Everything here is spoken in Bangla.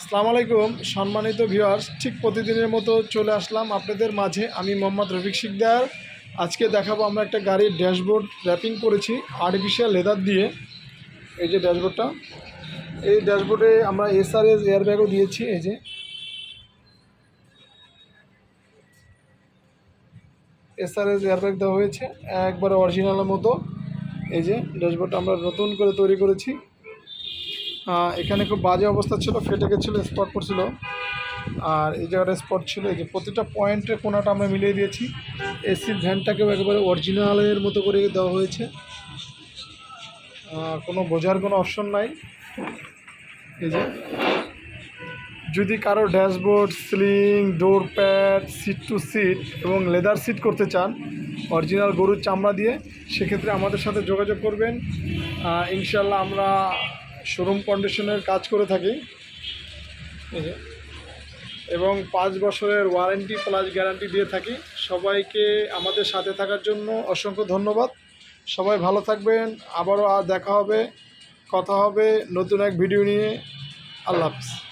আসসালামু আলাইকুম, সম্মানিত ভিউয়ার্স, ঠিক প্রতিদিনের মতো চলে আসলাম আপনাদের মাঝে। আমি মোহাম্মদ রফিক শিকদার। আজকে দেখাবো আমরা একটা গাড়ির ড্যাশবোর্ড র্যাপিং করেছি আর্টিফিশিয়াল লেদার দিয়ে। এই যে ড্যাশবোর্ডটা, এই ড্যাশবোর্ডে আমরা এসআরএস এয়ারব্যাগও দিয়েছি, এই যে। এসআরএস এয়ারব্যাগ দেওয়া হয়েছে, একবারে অরিজিনালের মতো। এই যে ড্যাশবোর্ডটা আমরা নতুন করে তৈরি করেছি। এখানে খুব বাজে অবস্থা ছিল, ফেটে গেছিল স্পট পড়ছিল। আর এই জায়গাটা স্পট ছিল, এই যে প্রতিটা পয়েন্টের কোনাটা আমরা মিলিয়ে দিয়েছি। এসির ভ্যানটাকেও একেবারে অরিজিনালের মতো করে দেওয়া হয়েছে। কোনো বোঝার কোনো অপশন নাই। এই যে, যদি কারও dashboard ceiling door pad seat to seat এবং লেদার সিট করতে চান অরিজিনাল গরুর চামড়া দিয়ে, সেক্ষেত্রে আমাদের সাথে যোগাযোগ করবেন। ইনশাল্লাহ আমরা শোরুম কন্ডিশনের কাজ করে থাকি। এবং পাঁচ বছরের ওয়ারেন্টি প্লাস গ্যারান্টি দিয়ে থাকি। সবাইকে আমাদের সাথে থাকার জন্য অসংখ্য ধন্যবাদ। সবাই ভালো থাকবেন। আবারও আর দেখা হবে, কথা হবে নতুন এক ভিডিও নিয়ে। আল্লাহ হাফিজ।